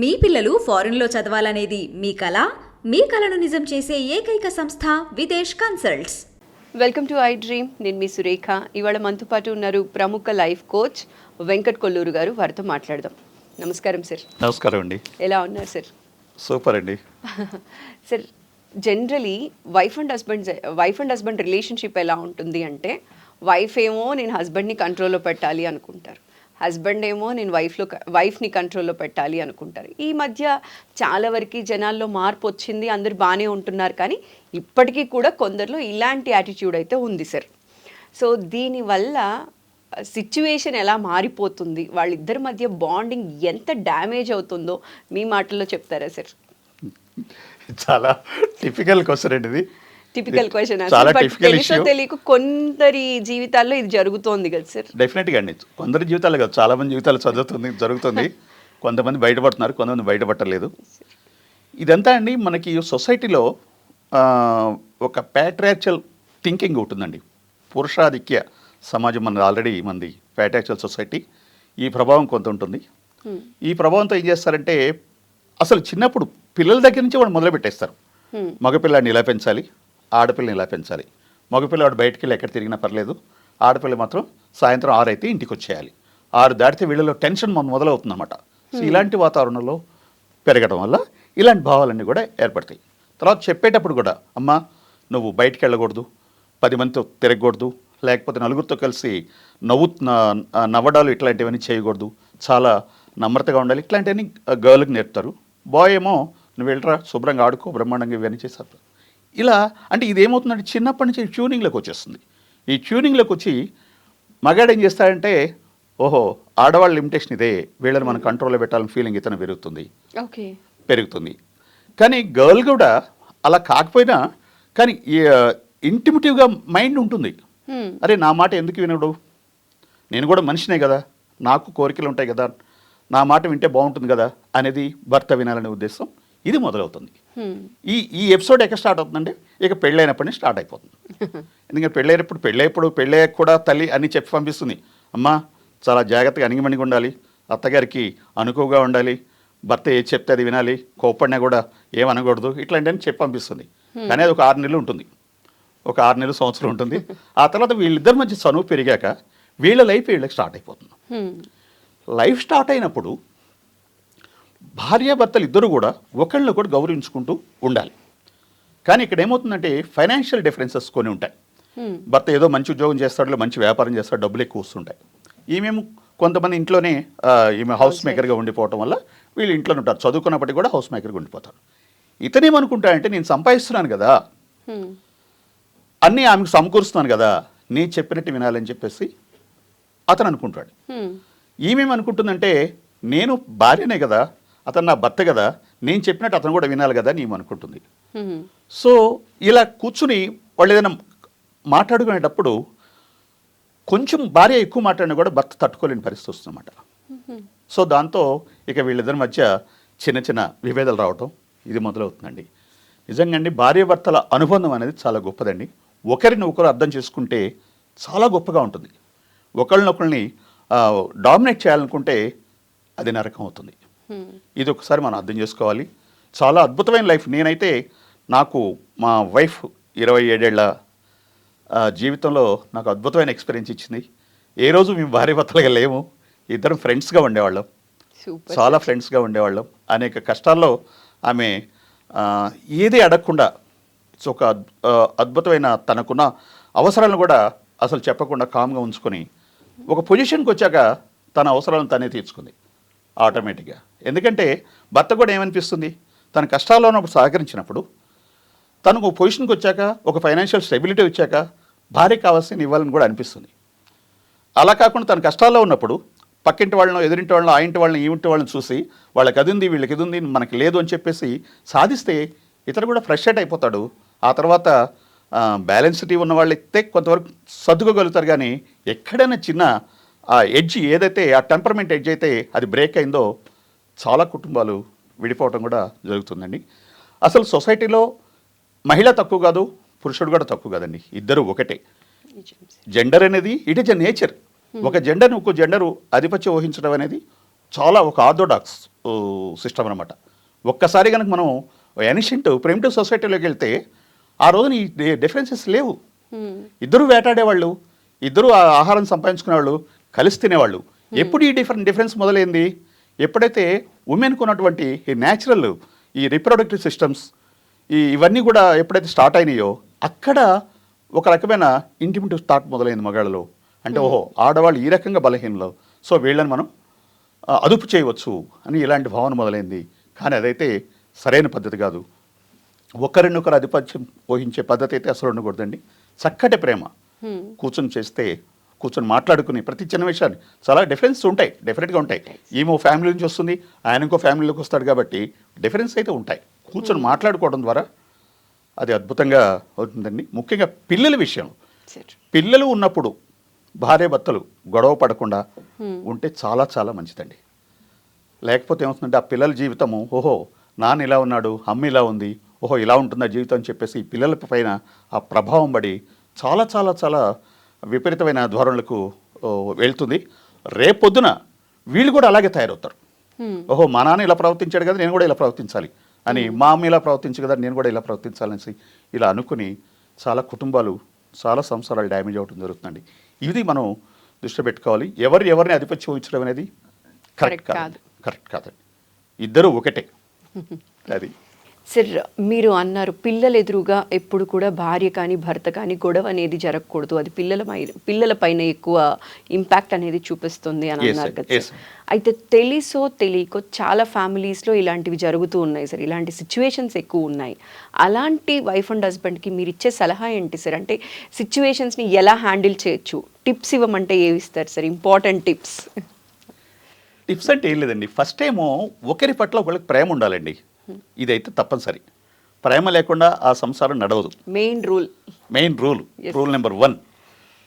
మీ పిల్లలు ఫారెన్లో చదవాలనేది మీ కల మీ కలను నిజం చేసే ఏకైక సంస్థ Videsh consults. Welcome to I dream నేను మీ సురేఖ. ఇవాళ మనతో పాటు ఉన్నారు ప్రముఖ లైఫ్ కోచ్ వెంకట్ కొల్లూరు గారు. వారితో మాట్లాడదాం. నమస్కారం సార్ నమస్కారం అండి. ఎలా ఉన్నారు సార్ సూపర్ అండి. Sir generally wife and husband wife and husband relationship ఎలా ఉంటుంది అంటే వైఫ్ ఏమో నేను హస్బెండ్ని కంట్రోల్లో పెట్టాలి అనుకుంటారు. హస్బెండ్ ఏమో నేను వైఫ్లో వైఫ్ని కంట్రోల్లో పెట్టాలి అనుకుంటారు. ఈ మధ్య చాలా వరకు జనాల్లో మార్పు వచ్చింది అందరు బాగానే ఉంటున్నారు కానీ ఇప్పటికీ కూడా కొందరిలో ఇలాంటి యాటిట్యూడ్ అయితే ఉంది సార్. సో దీనివల్ల సిచ్యువేషన్ ఎలా మారిపోతుంది? వాళ్ళిద్దరి మధ్య బాండింగ్ ఎంత డ్యామేజ్ అవుతుందో మీ మాటల్లో చెప్తారా సార్? చాలా టిపికల్ క్వశ్చన్ అండి ఇది. టిపికల్ క్వశ్చన్ తెలుసో తెలియక కొందరి జీవితాల్లో ఇది జరుగుతోంది కదా సార్ డెఫినెట్గా అండి. కొందరి జీవితాలు కాదు చాలా మంది జీవితాలు చదువుతుంది జరుగుతుంది. కొంతమంది బయటపడుతున్నారు కొంతమంది బయటపడలేదు ఇదంతా అండి మనకి సొసైటీలో ఒక ప్యాట్రాక్చువల్ థింకింగ్ ఉంటుందండి పురుషాధిక్య సమాజం మనది ఆల్రెడీ మంది ప్యాట్రాక్చువల్ సొసైటీ ఈ ప్రభావం కొంత ఉంటుంది. ఈ ప్రభావంతో ఏం చేస్తారంటే అసలు చిన్నప్పుడు పిల్లల దగ్గర నుంచి వాడు మొదలు పెట్టేస్తారు Hmm. మగపిల్లాడిని ఇలా పెంచాలి? ఆడపిల్లని ఇలా పెంచాలి? మగపిల్లాడు బయటికి వెళ్ళి ఎక్కడ తిరిగినా పర్లేదు. ఆడపిల్ల మాత్రం సాయంత్రం ఆరు అయితే ఇంటికి వచ్చేయాలి. ఆరు దాటితే వీళ్ళలో టెన్షన్ మొదలు మొదలవుతుందన్నమాట. సో ఇలాంటి వాతావరణంలో పెరగడం వల్ల ఇలాంటి భావాలన్నీ కూడా ఏర్పడతాయి. తర్వాత చెప్పేటప్పుడు కూడా అమ్మా నువ్వు బయటికి వెళ్ళకూడదు. పది మందితో తిరగకూడదు. లేకపోతే నలుగురితో కలిసి నవ్వు నవ్వడాలు ఇట్లాంటివన్నీ చేయకూడదు. చాలా నమ్రతగా ఉండాలి. ఇట్లాంటివన్నీ గర్ల్కి నేర్పుతారు. బాయ్ ఏమో నువ్వు వెళ్ళరా శుభ్రంగా ఆడుకో బ్రహ్మాండంగా ఇవన్నీ చేస్తారు ఇలా అంటే ఇది ఏమవుతుందంటే చిన్నప్పటి నుంచి ట్యూనింగ్లోకి వచ్చేస్తుంది. ఈ ట్యూనింగ్లోకి వచ్చి మగాడు ఏం చేస్తాడంటే ఓహో ఆడవాళ్ళ లిమిటేషన్ ఇదే వీళ్ళని మనం కంట్రోల్లో పెట్టాలని ఫీలింగ్ ఇతను పెరుగుతుంది. ఓకే. పెరుగుతుంది. కానీ గర్ల్ కూడా అలా కాకపోయినా కానీ ఇంటిమిటివ్గా మైండ్ ఉంటుంది. అరే నా మాట ఎందుకు వినడు? నేను కూడా మనిషినే కదా నాకు కోరికలు ఉంటాయి కదా నా మాట వింటే బాగుంటుంది కదా అనేది భర్త వినాలనే ఉద్దేశం. ఇది మొదలవుతుంది. ఈ ఈ ఎపిసోడ్ ఎక్కడ స్టార్ట్ అవుతుందంటే ఇక పెళ్ళైనప్పటి నుంచి స్టార్ట్ అయిపోతుంది. ఎందుకంటే పెళ్ళైనప్పుడు పెళ్ళైనప్పుడు పెళ్ళయ్యాక కూడా తల్లి అని చెప్పి పంపిస్తుంది. అమ్మా చాలా జాగ్రత్తగా అణిగిమణిగి ఉండాలి. అత్తగారికి అనుకువగా ఉండాలి. భర్త ఏది చెప్తే అది వినాలి. కోప్పడినా కూడా ఏమనకూడదు ఇట్లాంటివన్నీ చెప్పి పంపిస్తుంది. కానీ అది ఒక ఆరు నెలలు ఉంటుంది. ఒక ఆరు నెలలు సంవత్సరం ఉంటుంది. ఆ తర్వాత వీళ్ళిద్దరి మధ్య చనువు పెరిగాక వీళ్ళ లైఫ్ వీళ్ళకి స్టార్ట్ అయిపోతుంది. లైఫ్ స్టార్ట్ అయినప్పుడు భార్యాభర్తలు ఇద్దరు కూడా ఒకళ్ళని కూడా గౌరవించుకుంటూ ఉండాలి. కానీ ఇక్కడ ఏమవుతుందంటే ఫైనాన్షియల్ డిఫరెన్సెస్ కొన్ని ఉంటాయి. భర్త ఏదో మంచి ఉద్యోగం చేస్తాడు మంచి వ్యాపారం చేస్తాడు డబ్బులు ఎక్కువ వస్తుంటాయి. ఈమెము కొంతమంది ఇంట్లోనే ఈమె హౌస్ మేకర్గా ఉండిపోవటం వల్ల వీళ్ళు ఇంట్లోనే ఉంటారు. చదువుకున్నప్పటికీ కూడా హౌస్ మేకర్గా ఉండిపోతారు. ఇతనేమనుకుంటాడంటే నేను సంపాదిస్తున్నాను కదా. అన్నీ ఆమెకు సమకూరుస్తున్నాను కదా. నీ చెప్పినట్టు వినాలని చెప్పేసి అతను అనుకుంటాడు ఈమెమనుకుంటుందంటే నేను భార్యనే కదా అతను నా భర్త కదా నేను చెప్పినట్టు అతను కూడా వినాలి కదా ఈమె అనుకుంటుంది. సో ఇలా కూర్చుని వాళ్ళు ఏదైనా మాట్లాడుకునేటప్పుడు కొంచెం భార్య ఎక్కువ మాట్లాడినా కూడా భర్త తట్టుకోలేని పరిస్థితి వస్తుందన్నమాట. సో దాంతో ఇక వీళ్ళిద్దరి మధ్య చిన్న చిన్న విభేదాలు రావటం ఇది మొదలవుతుందండి. నిజంగా అండి భార్యాభర్తల అనుబంధం అనేది చాలా గొప్పదండి. ఒకరిని ఒకరు అర్థం చేసుకుంటే చాలా గొప్పగా ఉంటుంది. ఒకళ్ళనొకరిని డామినేట్ చేయాలనుకుంటే అది నరకం అవుతుంది. ఇది ఒకసారి మనం అర్థం చేసుకోవాలి. చాలా అద్భుతమైన లైఫ్. నేనైతే నాకు మా వైఫ్ ఇరవై ఏడేళ్ళ జీవితంలో నాకు అద్భుతమైన ఎక్స్పీరియన్స్ ఇచ్చింది. ఏ రోజు మేము భార్య భర్తలుగా లేము. ఇద్దరం ఫ్రెండ్స్గా ఉండేవాళ్ళం. చాలా ఫ్రెండ్స్గా ఉండేవాళ్ళం. అనేక కష్టాల్లో ఆమె ఏది అడగకుండా ఒక అద్భుతమైన తనకున్న అవసరాలను కూడా అసలు చెప్పకుండా కామ్గా ఉంచుకొని ఒక పొజిషన్కి వచ్చాక తన అవసరాలను తనే తీర్చుకుంది. ఆటోమేటిక్గా. ఎందుకంటే భర్త కూడా ఏమనిపిస్తుంది? తన కష్టాల్లో ఉన్నప్పుడు సహకరించినప్పుడు తనకు పొజిషన్కి వచ్చాక ఒక ఫైనాన్షియల్ స్టెబిలిటీ వచ్చాక భార్య కావాల్సిన ఇవ్వాలని కూడా అనిపిస్తుంది. అలా కాకుండా తన కష్టాల్లో ఉన్నప్పుడు పక్కింటి వాళ్ళను ఎదురింటి వాళ్ళని ఆ ఇంటి వాళ్ళని ఈ ఇంటి వాళ్ళని చూసి వాళ్ళకి అది ఉంది వీళ్ళకి ఇది ఉంది మనకి లేదు అని చెప్పేసి సాధిస్తే ఇతను కూడా ఫ్రస్ట్రేట్ అయిపోతాడు. ఆ తర్వాత బ్యాలెన్సిటీ ఉన్న వాళ్ళు కొంతవరకు సర్దుకోగలుగుతారు కానీ ఎక్కడైనా చిన్న ఆ ఎడ్జ్ ఏదైతే ఆ టెంపర్మెంట్ ఎడ్జ్ అయితే అది బ్రేక్ అయిందో చాలా కుటుంబాలు విడిపోవటం కూడా జరుగుతుందండి. అసలు సొసైటీలో మహిళ తక్కువ కాదు పురుషుడు కూడా తక్కువ కాదండి. ఇద్దరు ఒకటే. జెండర్ అనేది ఇట్ ఈజ్ ఎ నేచర్. ఒక జెండర్ ఇంకో జెండర్ ఆధిపత్యం వహించడం అనేది చాలా ఒక ఆర్థోడాక్స్ సిస్టమ్ అనమాట ఒక్కసారి కనుక మనం ఎనిషెంట్ ప్రిమిటివ్ సొసైటీలోకి వెళ్తే ఆ రోజున ఈ డిఫరెన్సెస్ లేవు. ఇద్దరు వేటాడేవాళ్ళు ఇద్దరు ఆహారం సంపాదించుకునేవాళ్ళు కలిసి తినేవాళ్ళు. ఎప్పుడు ఈ డిఫరెంట్ డిఫరెన్స్ మొదలైంది? ఎప్పుడైతే ఉమెన్కు ఉన్నటువంటి ఈ న్యాచురల్ ఈ రిప్రొడక్టివ్ సిస్టమ్స్ ఈ ఇవన్నీ కూడా ఎప్పుడైతే స్టార్ట్ అయినాయో అక్కడ ఒక రకమైన ఇంటిమిటివ్ స్టార్ట్ మొదలైంది మగాళ్ళలో. అంటే ఓహో ఆడవాళ్ళు ఈ రకంగా బలహీనలు. సో వీళ్ళని మనం అదుపు చేయవచ్చు అని ఇలాంటి భావన మొదలైంది. కానీ అదైతే సరైన పద్ధతి కాదు. ఒకరినొకరు ఆధిపత్యం వహించే పద్ధతి అయితే అసలు ఉండకూడదండి. చక్కటి ప్రేమ. కూర్చొని చేస్తే కూర్చొని మాట్లాడుకుని ప్రతి చిన్న విషయాన్ని. చాలా డిఫరెన్స్ ఉంటాయి డెఫినెట్గా ఉంటాయి. ఈమె ఫ్యామిలీ నుంచి వస్తుంది ఆయన ఇంకో ఫ్యామిలీలోకి వస్తాడు కాబట్టి డిఫరెన్స్ అయితే ఉంటాయి. కూర్చొని మాట్లాడుకోవడం ద్వారా అది అద్భుతంగా అవుతుందండి. ముఖ్యంగా పిల్లల విషయం. పిల్లలు ఉన్నప్పుడు భార్య భర్తలు గొడవ పడకుండా ఉంటే చాలా చాలా మంచిదండి. లేకపోతే ఏమవుతుందంటే ఆ పిల్లల జీవితము ఓహో నాన్న ఇలా ఉన్నాడు అమ్మ ఇలా ఉంది ఓహో ఇలా ఉంటుందా జీవితం అని చెప్పేసి ఈ పిల్లల పైన ఆ ప్రభావం పడి చాలా చాలా చాలా విపరీతమైన ధోరణులకు వెళ్తుంది. రేపొద్దున వీళ్ళు కూడా అలాగే తయారవుతారు. ఓహో మా నాన్న ఇలా ప్రవర్తించాడు కదా నేను కూడా ఇలా ప్రవర్తించాలి. అని మా అమ్మ ఇలా ప్రవర్తించు కదా నేను కూడా ఇలా ప్రవర్తించాలనేసి ఇలా అనుకుని చాలా కుటుంబాలు చాలా సంసారాలు డ్యామేజ్ అవ్వడం జరుగుతుందండి. ఇది మనం దృష్టి పెట్టుకోవాలి. ఎవరు ఎవరిని ఆధిపత్యం వహించడం అనేది కరెక్ట్ కాదు. కరెక్ట్ కాదండి ఇద్దరు ఒకటే. అది. సార్ మీరు అన్నారు పిల్లల ఎదురుగా ఎప్పుడు కూడా భార్య కానీ భర్త కానీ గొడవ అనేది జరగకూడదు. అది పిల్లల పిల్లల పైన ఎక్కువ ఇంపాక్ట్ అనేది చూపిస్తుంది అని అన్నారు. కదా. అయితే తెలిసో తెలియకో చాలా ఫ్యామిలీస్లో ఇలాంటివి జరుగుతూ ఉన్నాయి సార్. ఇలాంటి సిచ్యువేషన్స్ ఎక్కువ ఉన్నాయి. అలాంటి వైఫ్ అండ్ హస్బెండ్కి మీరు ఇచ్చే సలహా ఏంటి సార్? అంటే సిచ్యువేషన్స్ని ఎలా హ్యాండిల్ చేయొచ్చు? టిప్స్ ఇవ్వమంటే ఏవి ఇస్తారు సార్? ఇంపార్టెంట్ టిప్స్ టిప్స్ అంటే ఏం లేదండి. ఫస్ట్ ఏమో ఒకరి పట్ల ఒకరికి ప్రేమ ఉండాలండి. ఇదైతే తప్పనిసరి. ప్రేమ లేకుండా ఆ సంసారం నడవదు. Main rule. Main rule rule number one.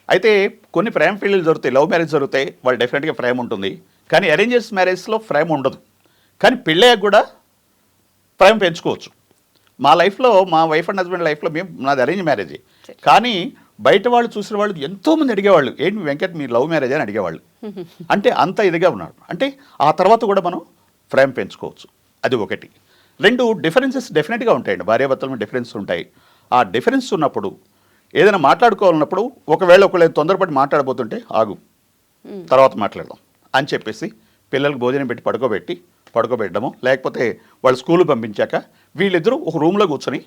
అయితే కొన్ని ప్రేమ పెళ్ళిళ్ళు జరుగుతాయి లవ్ మ్యారేజ్ జరుగుతాయి వాళ్ళు డెఫినెట్గా ప్రేమ ఉంటుంది. కానీ అరేంజెస్ మ్యారేజ్లో ప్రేమ ఉండదు. కానీ పెళ్ళయ్యాక కూడా ప్రేమ పెంచుకోవచ్చు. మా లైఫ్లో మా వైఫ్ అండ్ హస్బెండ్ లైఫ్లో మేము నాది అరేంజ్ మ్యారేజ్. కానీ బయట వాళ్ళు చూసిన వాళ్ళు ఎంతోమంది అడిగేవాళ్ళు ఏంటి వెంకట్ మీ లవ్ మ్యారేజ్ అని? అడిగేవాళ్ళు. అంటే అంత ఇదిగా ఉన్నాడు అంటే ఆ తర్వాత కూడా మనం ప్రేమ పెంచుకోవచ్చు. అది ఒకటి. రెండు డిఫరెన్సెస్ డెఫినెట్గా ఉంటాయండి. భార్యాభర్తల డిఫరెన్స్ ఉంటాయి. ఆ డిఫరెన్స్ ఉన్నప్పుడు ఏదైనా మాట్లాడుకోవాలన్నప్పుడు ఒకవేళ ఒకళ్ళు తొందరపడి మాట్లాడబోతుంటే ఆగు. తర్వాత మాట్లాడదాం అని చెప్పేసి పిల్లలకు భోజనం పెట్టి పడుకోబెట్టి పడుకోబెట్టడము లేకపోతే వాళ్ళు స్కూల్ పంపించాక వీళ్ళిద్దరూ ఒక రూమ్లో కూర్చొని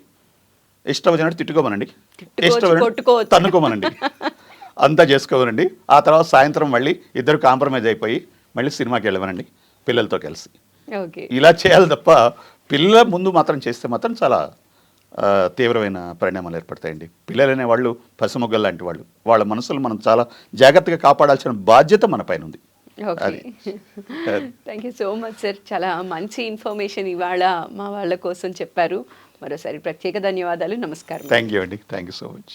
ఇష్టం వచ్చినట్టు తిట్టుకోమనండి ఇష్టం. తన్నుకోమనండి. అంతా చేసుకోమనండి. ఆ తర్వాత సాయంత్రం మళ్ళీ ఇద్దరు కాంప్రమైజ్ అయిపోయి మళ్ళీ సినిమాకి వెళ్ళమనండి పిల్లలతో కలిసి. ఇలా చేయాలి తప్ప పిల్లల ముందు మాత్రం చేస్తే మాత్రం చాలా తీవ్రమైన పరిణామాలు ఏర్పడతాయండి. పిల్లలు అనే వాళ్ళు పసిమొగ్గలు లాంటి వాళ్ళు. వాళ్ళ మనసులు మనం చాలా జాగ్రత్తగా కాపాడాల్సిన బాధ్యత మన పైన ఉంది. Thank you so much sir చాలా మంచి ఇన్ఫర్మేషన్ ఇవాళ మా వాళ్ళ కోసం చెప్పారు. మరోసారి ప్రత్యేక ధన్యవాదాలు. నమస్కారం. థ్యాంక్ యూ అండి. Thank you so much